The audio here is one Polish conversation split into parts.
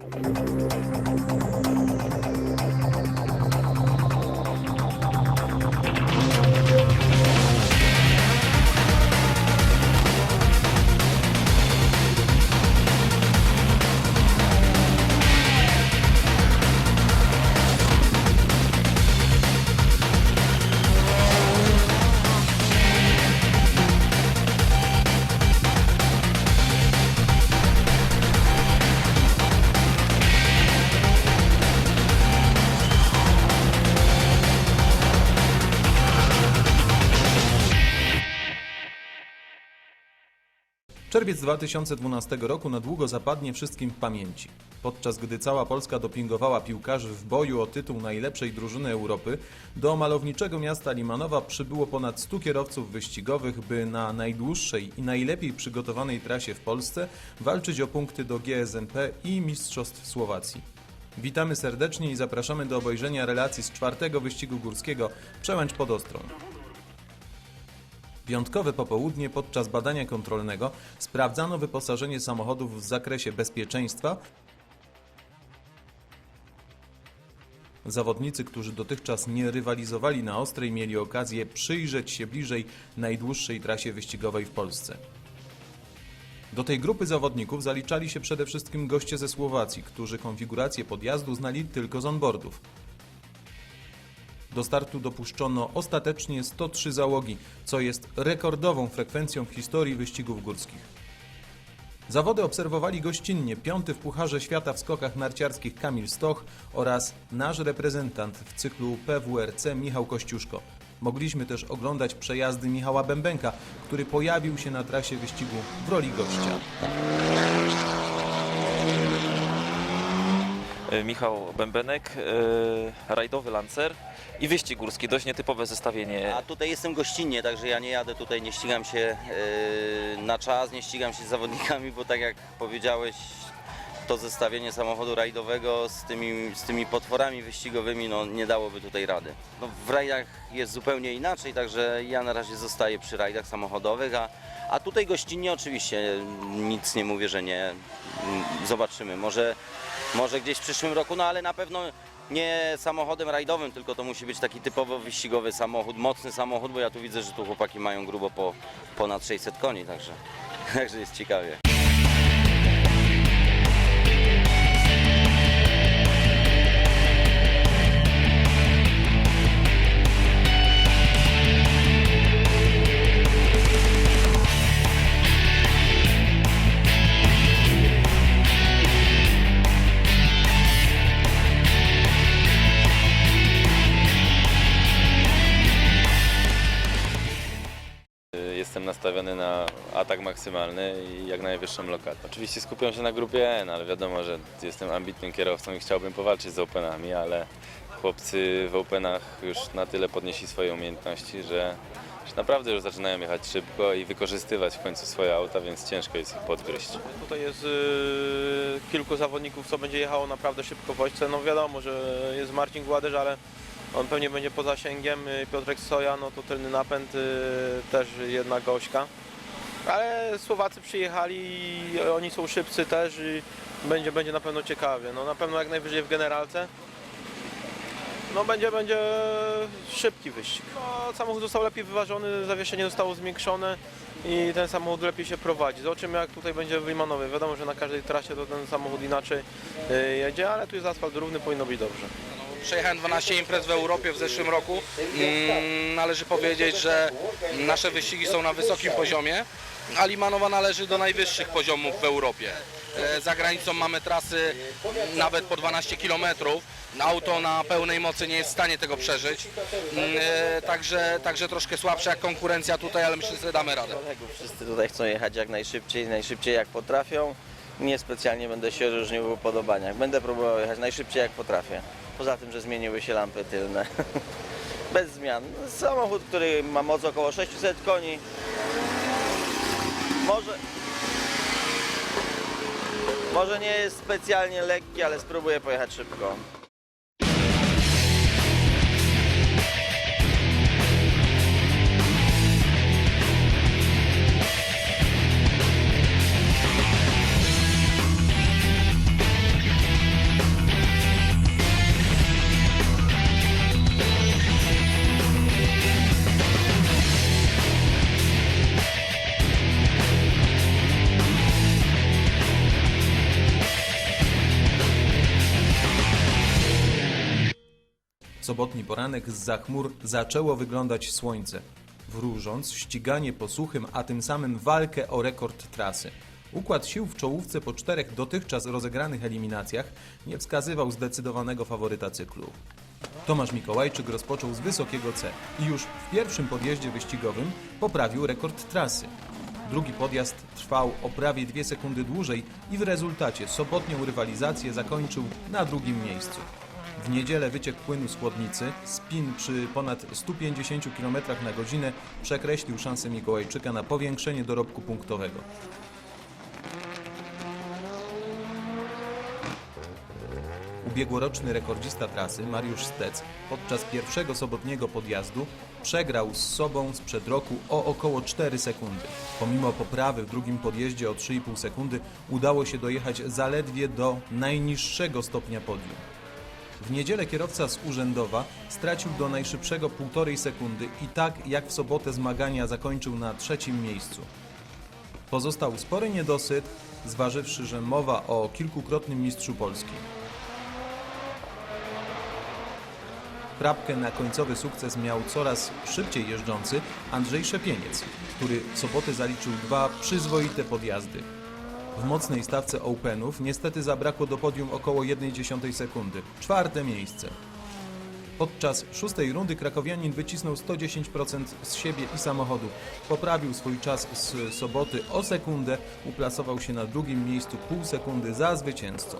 よろしくお願いします。Czerwiec 2012 roku na długo zapadnie wszystkim w pamięci. Podczas gdy cała Polska dopingowała piłkarzy w boju o tytuł najlepszej drużyny Europy, do malowniczego miasta Limanowa przybyło ponad 100 kierowców wyścigowych, by na najdłuższej i najlepiej przygotowanej trasie w Polsce walczyć o punkty do GSNP i Mistrzostw Słowacji. Witamy serdecznie i zapraszamy do obejrzenia relacji z czwartego wyścigu górskiego Przełęcz pod Ostrą. Piątkowe popołudnie podczas badania kontrolnego sprawdzano wyposażenie samochodów w zakresie bezpieczeństwa. Zawodnicy, którzy dotychczas nie rywalizowali na ostrej, mieli okazję przyjrzeć się bliżej najdłuższej trasie wyścigowej w Polsce. Do tej grupy zawodników zaliczali się przede wszystkim goście ze Słowacji, którzy konfigurację podjazdu znali tylko z onboardów. Do startu dopuszczono ostatecznie 103 załogi, co jest rekordową frekwencją w historii wyścigów górskich. Zawody obserwowali gościnnie piąty w Pucharze Świata w skokach narciarskich Kamil Stoch oraz nasz reprezentant w cyklu PWRC Michał Kościuszko. Mogliśmy też oglądać przejazdy Michała Bębenka, który pojawił się na trasie wyścigu w roli gościa. Michał Bębenek, e, rajdowy lancer i wyścig górski. Dość nietypowe zestawienie. A tutaj jestem gościnnie, także ja nie jadę tutaj, nie ścigam się yy, na czas, nie ścigam się z zawodnikami, bo tak jak powiedziałeś, to zestawienie samochodu rajdowego z tymi, z tymi potworami wyścigowymi no, nie dałoby tutaj rady. No, w rajdach jest zupełnie inaczej, także ja na razie zostaję przy rajdach samochodowych, a, a tutaj gościnnie oczywiście nic nie mówię, że nie. Mm, Zobaczymy, może, może gdzieś w przyszłym roku, no ale na pewno nie samochodem rajdowym, tylko to musi być taki typowo wyścigowy samochód, mocny samochód, bo ja tu widzę, że tu chłopaki mają grubo po ponad 600 koni, także, także jest ciekawie. Nastawiony na atak maksymalny i jak najwyższą lokatę. Oczywiście skupiam się na grupie N, ale wiadomo, że jestem ambitnym kierowcą i chciałbym powalczyć z Openami, ale chłopcy w Openach już na tyle podnieśli swoje umiejętności, że, że naprawdę już zaczynają jechać szybko i wykorzystywać w końcu swoje auta, więc ciężko jest ich podgryźć. Tutaj jest y, kilku zawodników, co będzie jechało naprawdę szybko w. No wiadomo, że jest Marcin Gładyż, ale on pewnie będzie poza zasięgiem. Y, Piotrek Soja, no to tylny napęd, y, też jedna gośka. Ale Słowacy przyjechali i oni są szybcy też i będzie, będzie na pewno ciekawie. No na pewno jak najwyżej w generalce. No będzie, będzie szybki wyścig. No, samochód został lepiej wyważony, zawieszenie zostało zwiększone i ten samochód lepiej się prowadzi. Zobaczymy jak tutaj będzie w Limanowie. Wiadomo, że na każdej trasie to ten samochód inaczej y, jedzie, ale tu jest asfalt równy, powinno być dobrze. Przejechałem 12 imprez w Europie w zeszłym roku. Mm, należy powiedzieć, że nasze wyścigi są na wysokim poziomie, a Limanowa należy do najwyższych poziomów w Europie. E, Za granicą mamy trasy nawet po 12 km. Auto na pełnej mocy nie jest w stanie tego przeżyć. Mm, e, Także, także troszkę słabsza jak konkurencja tutaj, ale myślę, że damy radę. Wszyscy tutaj chcą jechać jak najszybciej, najszybciej jak potrafią. Niespecjalnie będę się różnił w upodobaniach. Będę próbował jechać najszybciej jak potrafię. Poza tym, że zmieniły się lampy tylne. Bez zmian. Samochód, który ma moc około 600 koni. Może... Może nie jest specjalnie lekki, ale spróbuję pojechać szybko. Sobotni poranek z chmur zaczęło wyglądać słońce. Wróżąc ściganie po suchym, a tym samym walkę o rekord trasy. Układ sił w czołówce po czterech dotychczas rozegranych eliminacjach nie wskazywał zdecydowanego faworyta cyklu. Tomasz Mikołajczyk rozpoczął z wysokiego C i już w pierwszym podjeździe wyścigowym poprawił rekord trasy. Drugi podjazd trwał o prawie dwie sekundy dłużej i w rezultacie sobotnią rywalizację zakończył na drugim miejscu. W niedzielę wyciek płynu z chłodnicy, spin przy ponad 150 km na godzinę przekreślił szansę Mikołajczyka na powiększenie dorobku punktowego. Ubiegłoroczny rekordzista trasy Mariusz Stec podczas pierwszego sobotniego podjazdu przegrał z sobą sprzed roku o około 4 sekundy. Pomimo poprawy w drugim podjeździe o 3,5 sekundy udało się dojechać zaledwie do najniższego stopnia podium. W niedzielę kierowca z Urzędowa stracił do najszybszego 1,5 sekundy i tak jak w sobotę zmagania zakończył na trzecim miejscu. Pozostał spory niedosyt, zważywszy, że mowa o kilkukrotnym mistrzu Polski. Prapkę na końcowy sukces miał coraz szybciej jeżdżący Andrzej Szepieniec, który w sobotę zaliczył dwa przyzwoite podjazdy. W mocnej stawce Openów niestety zabrakło do podium około 1,1 sekundy. Czwarte miejsce. Podczas szóstej rundy krakowianin wycisnął 110% z siebie i samochodu. Poprawił swój czas z soboty o sekundę, uplasował się na drugim miejscu pół sekundy za zwycięzcą.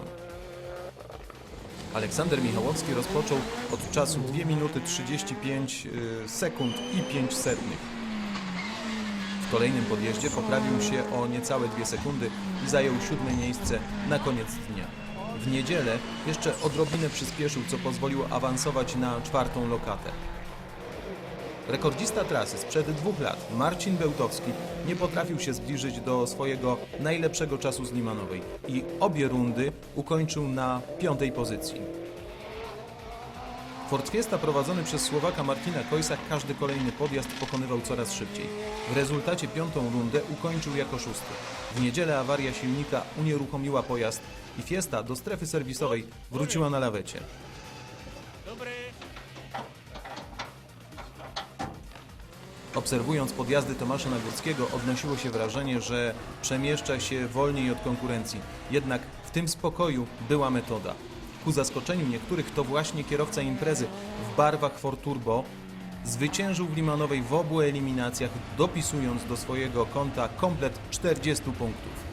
Aleksander Michałowski rozpoczął od czasu 2 minuty 35 y, sekund i 5 setnych. W kolejnym podjeździe poprawił się o niecałe 2 sekundy i zajął siódme miejsce na koniec dnia. W niedzielę jeszcze odrobinę przyspieszył, co pozwoliło awansować na czwartą lokatę. Rekordzista trasy sprzed dwóch lat, Marcin Bełtowski, nie potrafił się zbliżyć do swojego najlepszego czasu z Limanowej i obie rundy ukończył na piątej pozycji. Ford Fiesta prowadzony przez Słowaka Martina Kojsa każdy kolejny podjazd pokonywał coraz szybciej. W rezultacie piątą rundę ukończył jako szósty. W niedzielę awaria silnika unieruchomiła pojazd i Fiesta do strefy serwisowej wróciła na lawecie. Obserwując podjazdy Tomasza Nagórskiego odnosiło się wrażenie, że przemieszcza się wolniej od konkurencji. Jednak w tym spokoju była metoda. Ku zaskoczeniu niektórych to właśnie kierowca imprezy w barwach Ford Turbo zwyciężył w Limanowej w obu eliminacjach, dopisując do swojego konta komplet 40 punktów.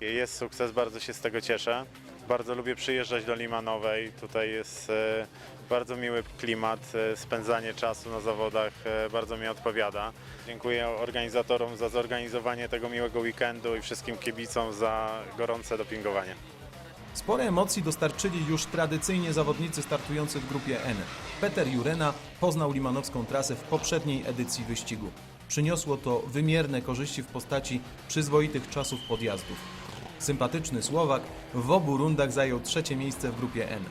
Jest sukces, bardzo się z tego cieszę. Bardzo lubię przyjeżdżać do Limanowej. Tutaj jest e, bardzo miły klimat, e, spędzanie czasu na zawodach e, bardzo mi odpowiada. Dziękuję organizatorom za zorganizowanie tego miłego weekendu i wszystkim kibicom za gorące dopingowanie. Spore emocji dostarczyli już tradycyjnie zawodnicy startujący w grupie N. Peter Jurena poznał limanowską trasę w poprzedniej edycji wyścigu. Przyniosło to wymierne korzyści w postaci przyzwoitych czasów podjazdów. Sympatyczny Słowak w obu rundach zajął trzecie miejsce w grupie N.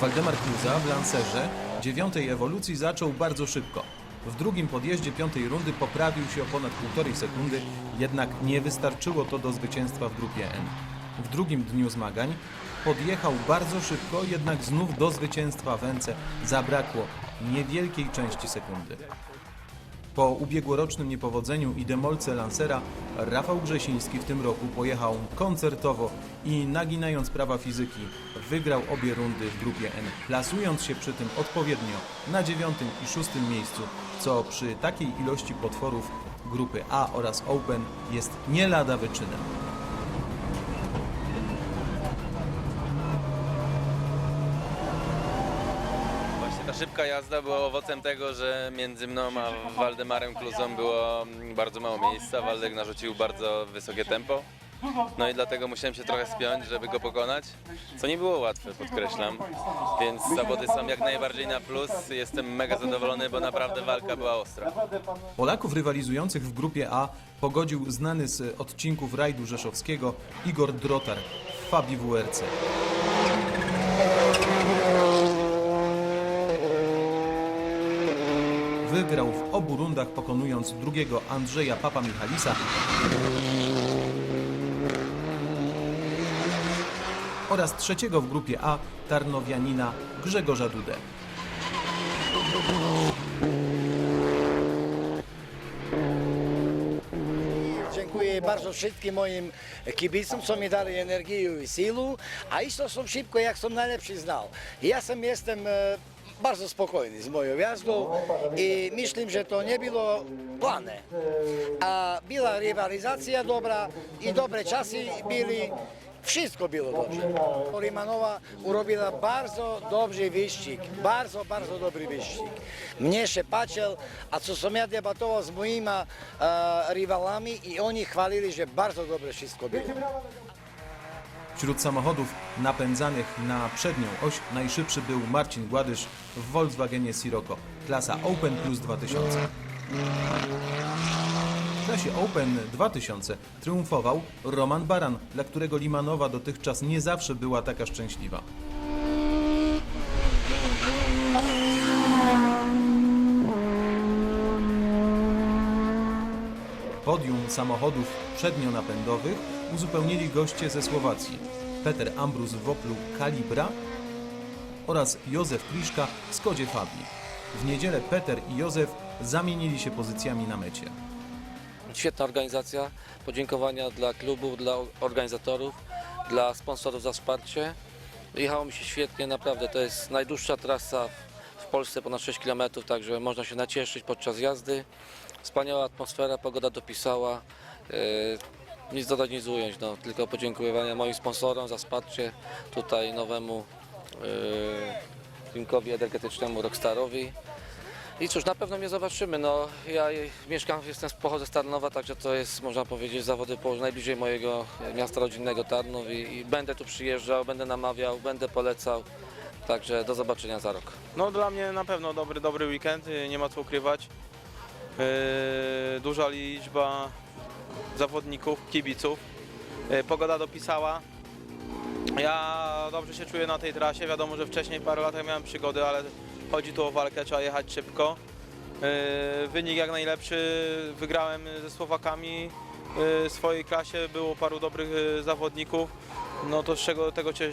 Waldemar Kluza w Lancerze dziewiątej ewolucji zaczął bardzo szybko. W drugim podjeździe piątej rundy poprawił się o ponad półtorej sekundy, jednak nie wystarczyło to do zwycięstwa w grupie N. W drugim dniu zmagań podjechał bardzo szybko, jednak znów do zwycięstwa w Ence zabrakło niewielkiej części sekundy. Po ubiegłorocznym niepowodzeniu i demolce Lancera, Rafał Grzesiński w tym roku pojechał koncertowo i naginając prawa fizyki, wygrał obie rundy w grupie N, plasując się przy tym odpowiednio na dziewiątym i szóstym miejscu, co przy takiej ilości potworów grupy A oraz Open jest nie lada wyczynem. Szybka jazda była owocem tego, że między mną a Waldemarem Kluzą było bardzo mało miejsca. Waldek narzucił bardzo wysokie tempo. No i dlatego musiałem się trochę spiąć, żeby go pokonać, co nie było łatwe, podkreślam. Więc zawody są jak najbardziej na plus. Jestem mega zadowolony, bo naprawdę walka była ostra. Polaków rywalizujących w grupie A pogodził znany z odcinków rajdu rzeszowskiego Igor Drotar w Fabii WRC. Wygrał w obu rundach pokonując drugiego Andrzeja Papa Michalisa oraz trzeciego w grupie A Tarnowianina Grzegorza Dudę. Dziękuję bardzo wszystkim moim kibicom, co mi dali energię i siłę, a isto są szybko, jak są najlepszy znał. Ja sam jestem e, bardzo spokojny z moją jazdą i myślę, że to nie było plane. A była rywalizacja dobra i dobre czasy byli. Wszystko było dobrze. Rimanowa urobiła bardzo dobry wyścig, bardzo, bardzo dobry wyścig. Mnie się patrzył, a co sam ja debatował z moimi e, rywalami i oni chwalili, że bardzo dobre wszystko było. Wśród samochodów napędzanych na przednią oś najszybszy był Marcin Gładysz w Volkswagenie Sirocco, klasa Open Plus 2000. W klasie Open 2000 triumfował Roman Baran, dla którego Limanowa dotychczas nie zawsze była taka szczęśliwa. Podium samochodów przednionapędowych uzupełnili goście ze Słowacji Peter Ambrus w Oplu Calibra oraz Józef Kliszka w Skodzie Fabii. W niedzielę Peter i Józef zamienili się pozycjami na mecie. Świetna organizacja. Podziękowania dla klubów, dla organizatorów, dla sponsorów za wsparcie. Jechało mi się świetnie, naprawdę. To jest najdłuższa trasa w Polsce, ponad 6 km, także można się nacieszyć podczas jazdy. Wspaniała atmosfera, pogoda dopisała. Nic dodać, nic ująć, no, tylko podziękowania moim sponsorom za wsparcie, tutaj nowemu yy, rynkowi energetycznemu Rockstarowi. I cóż, na pewno mnie zobaczymy. No, ja mieszkam, jestem, pochodzę z Tarnowa, także to jest, można powiedzieć, zawody najbliżej mojego miasta rodzinnego Tarnów i, i będę tu przyjeżdżał, będę namawiał, będę polecał. Także do zobaczenia za rok. No dla mnie na pewno dobry, dobry weekend, nie ma co ukrywać. Yy, duża liczba zawodników, kibiców. Yy, pogoda dopisała. Ja dobrze się czuję na tej trasie. Wiadomo, że wcześniej parę lat miałem przygody, ale chodzi tu o walkę, trzeba jechać szybko. Yy, wynik jak najlepszy. Wygrałem ze Słowakami yy, w swojej klasie. Było paru dobrych zawodników. No to z czego tego cie-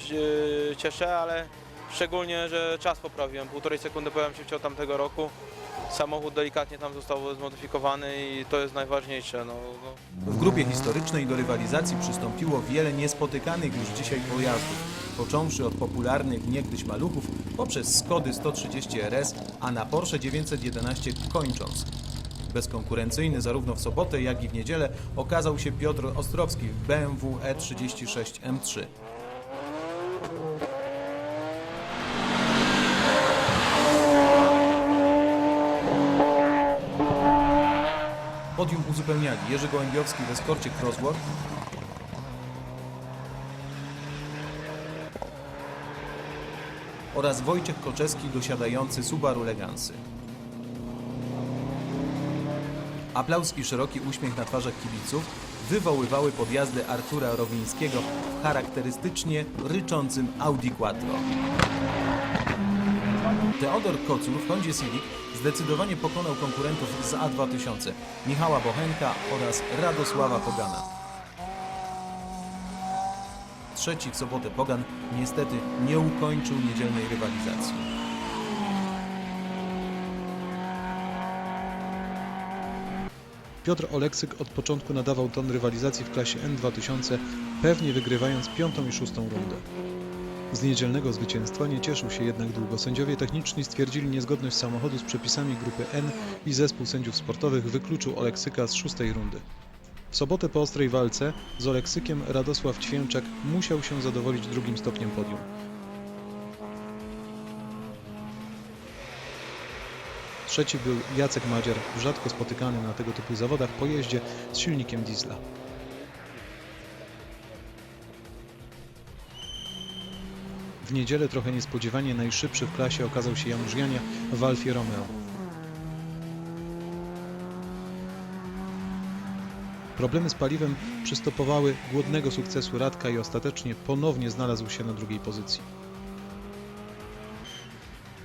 cieszę, ale Szczególnie, że czas poprawiłem. Półtorej sekundy pojawiłem się w ciągu tamtego roku. Samochód delikatnie tam został zmodyfikowany i to jest najważniejsze. No, no. W grupie historycznej do rywalizacji przystąpiło wiele niespotykanych już dzisiaj pojazdów, począwszy od popularnych niegdyś maluchów poprzez Skody 130 RS, a na Porsche 911 kończąc. Bezkonkurencyjny zarówno w sobotę, jak i w niedzielę okazał się Piotr Ostrowski w BMW E36 M3. Uzupełniali Jerzy Gołębiowski w eskorcie Crosswork, oraz Wojciech Koczewski dosiadający Subaru Legansy. Aplauz i szeroki uśmiech na twarzach kibiców wywoływały podjazdy Artura Rowińskiego w charakterystycznie ryczącym Audi Quattro. Teodor Kocur w Hondzie Civic zdecydowanie pokonał konkurentów z A2000 Michała Bochenka oraz Radosława Pogana. Trzeci w sobotę Pogan niestety nie ukończył niedzielnej rywalizacji. Piotr Oleksyk od początku nadawał ton rywalizacji w klasie N2000, pewnie wygrywając piątą i szóstą rundę. Z niedzielnego zwycięstwa nie cieszył się jednak długo. Sędziowie techniczni stwierdzili niezgodność samochodu z przepisami grupy N i zespół sędziów sportowych wykluczył Oleksyka z szóstej rundy. W sobotę po ostrej walce z Oleksykiem Radosław Ćwięczak musiał się zadowolić drugim stopniem podium. Trzeci był Jacek Madziar, rzadko spotykany na tego typu zawodach po jeździe z silnikiem diesla. W niedzielę trochę niespodziewanie najszybszy w klasie okazał się Janusz Jania w Alfie Romeo. Problemy z paliwem przystopowały głodnego sukcesu Radka i ostatecznie ponownie znalazł się na drugiej pozycji.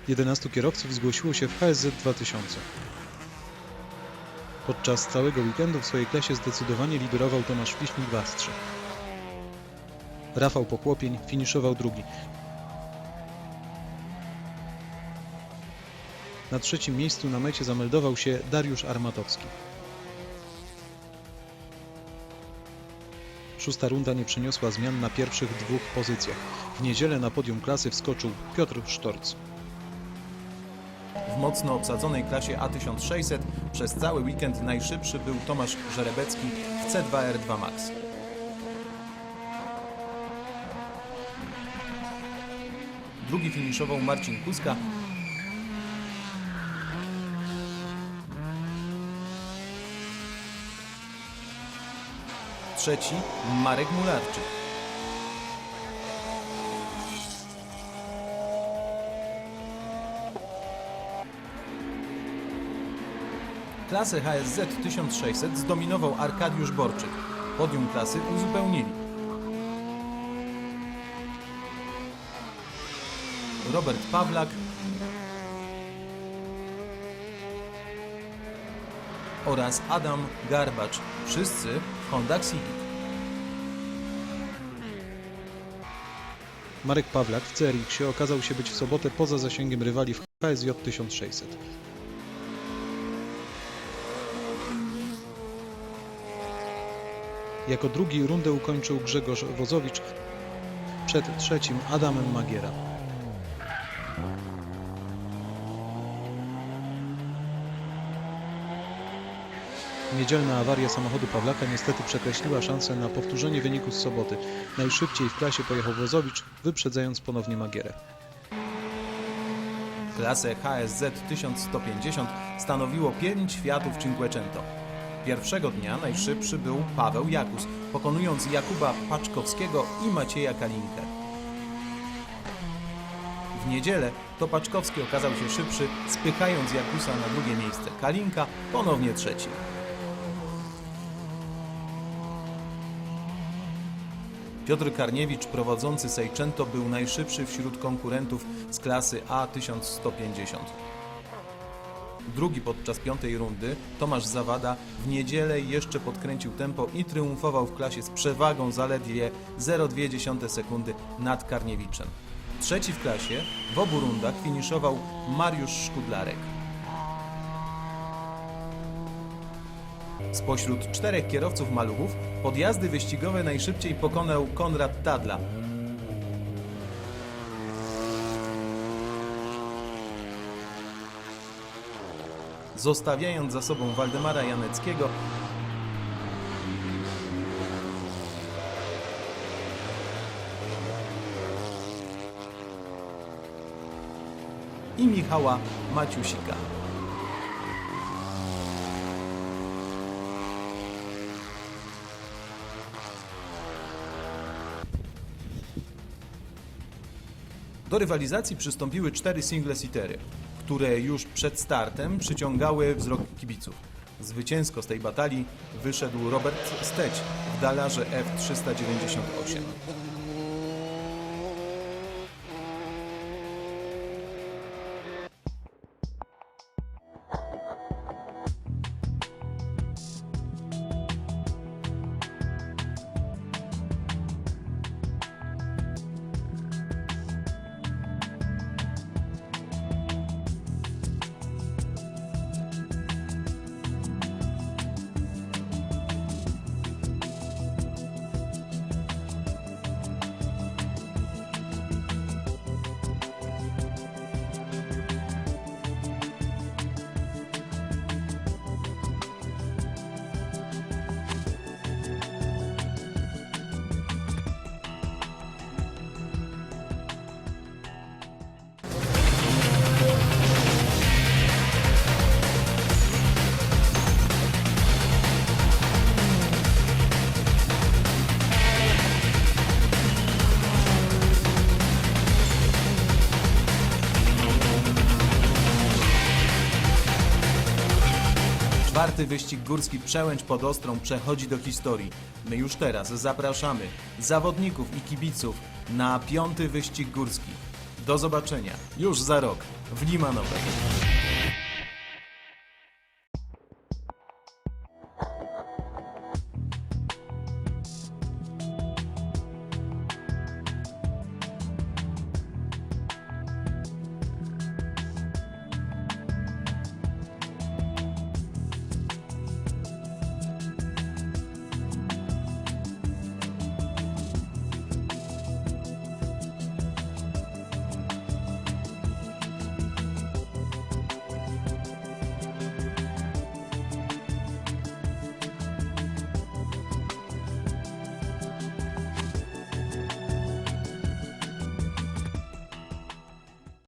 11 kierowców zgłosiło się w HSZ 2000. Podczas całego weekendu w swojej klasie zdecydowanie liderował Tomasz Wiśnik w Astrze. Rafał Pochłopień finiszował drugi. Na trzecim miejscu na mecie zameldował się Dariusz Armatowski. Szósta runda nie przyniosła zmian na pierwszych dwóch pozycjach. W niedzielę na podium klasy wskoczył Piotr Sztorc. W mocno obsadzonej klasie A1600 przez cały weekend najszybszy był Tomasz Żerebecki w C2R2 Max. Drugi finiszował Marcin Kuska. Trzeci Marek Mularczyk. Klasę HSZ 1600 zdominował Arkadiusz Borczyk. Podium klasy uzupełnili. Robert Pawlak oraz Adam Garbacz. Wszyscy Honda Civic. Marek Pawlak w CRX-ie okazał się być w sobotę poza zasięgiem rywali w HSJ 1600. Jako drugi rundę ukończył Grzegorz Wozowicz przed trzecim Adamem Magiera. Niedzielna awaria samochodu Pawlaka niestety przekreśliła szansę na powtórzenie wyniku z soboty. Najszybciej w klasie pojechał Wozowicz, wyprzedzając ponownie Magierę. Klasę HSZ 1150 stanowiło 5 Fiatów Cinquecento. Pierwszego dnia najszybszy był Paweł Jakus, pokonując Jakuba Paczkowskiego i Macieja Kalinkę. W niedzielę to Paczkowski okazał się szybszy, spychając Jakusa na drugie miejsce. Kalinka ponownie trzeci. Piotr Karniewicz, prowadzący Seicento, był najszybszy wśród konkurentów z klasy A1150. Drugi podczas piątej rundy, Tomasz Zawada, w niedzielę jeszcze podkręcił tempo i triumfował w klasie z przewagą zaledwie 0,2 sekundy nad Karniewiczem. Trzeci w klasie, w obu rundach finiszował Mariusz Szkudlarek. Spośród czterech kierowców maluchów podjazdy wyścigowe najszybciej pokonał Konrad Tadla. Zostawiając za sobą Waldemara Janeckiego i Michała Maciusika. Do rywalizacji przystąpiły cztery single seatery, które już przed startem przyciągały wzrok kibiców. Zwycięsko z tej batalii wyszedł Robert Steć w Dalarze F398. Czwarty wyścig górski Przełęcz pod Ostrą przechodzi do historii. My już teraz zapraszamy zawodników i kibiców na piąty wyścig górski. Do zobaczenia już za rok w Limanowej.